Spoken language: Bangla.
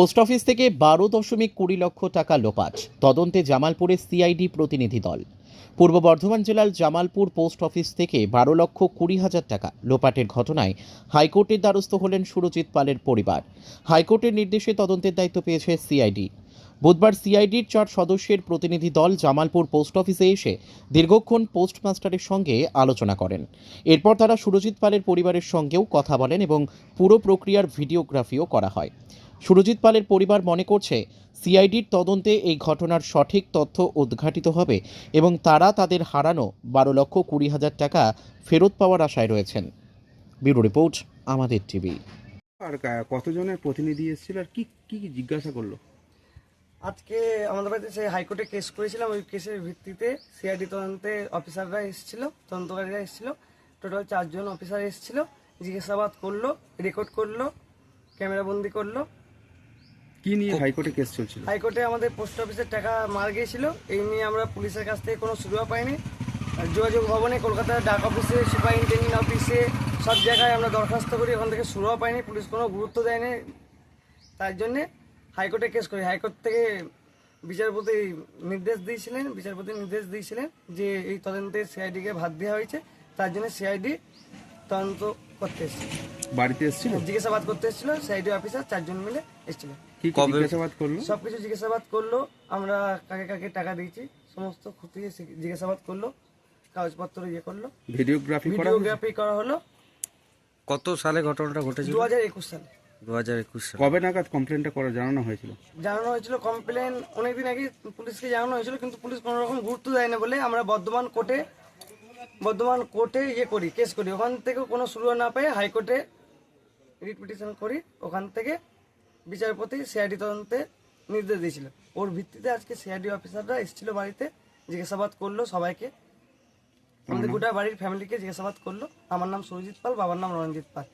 পোস্ট অফিস থেকে বারো দশমিক কুড়ি লক্ষ টাকা লোপাট। তদন্তে জামালপুরের সিআইডি প্রতিনিধি দল। পূর্ব বর্ধমান জেলার জামালপুর পোস্ট অফিস থেকে বারো লক্ষ কুড়ি হাজার টাকা লোপাটের ঘটনায় হাইকোর্টের দ্বারস্থ হলেন সুরজিৎ পালের পরিবার। হাইকোর্টের নির্দেশে তদন্তের দায়িত্ব পেয়েছে সিআইডি। বুধবার সিআইডির চার সদস্যের প্রতিনিধি দল জামালপুর পোস্ট অফিসে এসে দীর্ঘক্ষণ পোস্টমাস্টারের সঙ্গে আলোচনা করেন। এরপর তারা সুরজিৎ পালের পরিবারের সঙ্গেও কথা বলেন এবং পুরো প্রক্রিয়ার ভিডিওগ্রাফিও করা হয়। সুরজিৎ পালের পরিবার মনে করছে সিআইডির তদন্তে এই ঘটনার সঠিক তথ্য উদ্ঘাটিত হবে এবং তারা তাদের হারানো বারো লক্ষ কুড়ি হাজার টাকা ফেরত পাওয়ার আশায় রয়েছেন। ব্যুরো রিপোর্ট আমাদের টিভি। আর কতজনের প্রতিনিধি এসেছিল আর কি কি জিজ্ঞাসা করল? আজকে আমাদের বাড়িতে সেই হাইকোর্টে কেস করেছিলাম ওই কেসের ভিত্তিতে সিআইডি তদন্তে অফিসাররা এসেছিল তদন্তকারীরা এসেছিল টোটাল চারজন অফিসার এসেছিল জিজ্ঞাসাবাদ করল রেকর্ড করল ক্যামেরাবন্দি করল কি নিয়ে হাইকোর্টে কেস চলছিল? হাইকোর্টে আমাদের পোস্ট অফিসের টাকা মার গিয়েছিল এই নিয়ে আমরা পুলিশের কাছ থেকে কোনো সুবিধা পাইনি। আর যোগাযোগ ভবনে কলকাতার ডাক অফিসে সুপারিনটেন্ডেন্ট অফিসে সব জায়গায় আমরা দরখাস্ত করি ওখান থেকে সুরাহা পাইনি পুলিশ কোনো গুরুত্ব দেয়নি। তার জন্যে হাইকোর্টে কেস করি। হাইকোর্ট থেকে বিচারপতি নির্দেশ দিয়েছিলেন বিচারপতি নির্দেশ দিয়েছিলেন যে এই তদন্তে সিআইডিকে ভাত দেওয়া হয়েছে। তার জন্য সিআইডি তদন্ত করতে এসেছিল। বাড়িতে এসেছিল? জিজ্ঞাসাবাদ করতে এসেছিল সিআইডি অফিসার চারজন মিলে এসেছিল। কি কি জিজ্ঞাসাবাদ করল? সবকিছু জিজ্ঞাসাবাদ করল আমরা কাকে কাকে টাকা দিয়েছি সমস্ত খুঁটিয়ে জিজ্ঞাসাবাদ করল কাগজপত্র ইয়ে করল। ভিডিওগ্রাফি করা ভিডিওগ্রাফি করা হলো কত সালে ঘটনাটা ঘটেছিল? দু হাজার একুশ সালে। দু হাজার একুশ সালে। কবে নাগাদ কমপ্লেনটা করা জানানো হয়েছিল? জানানো হয়েছিল কমপ্লেন অনেকদিন আগে পুলিশকে জানানো হয়েছিল কিন্তু পুলিশ কোনো রকম গুরুত্ব দেয় না বলে আমরা বর্ধমান কোর্টে বর্ধমান কোর্টে ইয়ে করি কেস করি। ওখান থেকে কোনো শুরু না পেয়ে হাইকোর্টে রিট পিটিশন করি। ওখান থেকে বিচারপতি সিআইডি তদন্তে নির্দেশ দিয়েছিল। ওর ভিত্তিতে আজকে সিআইডি অফিসাররা এসেছিল বাড়িতে জিজ্ঞাসাবাদ করল সবাইকে। আমাদের গোটা বাড়ির ফ্যামিলিকে জিজ্ঞাসাবাদ করল। আমার নাম সুরজিৎ পাল বাবার নাম রঞ্জিত পাল।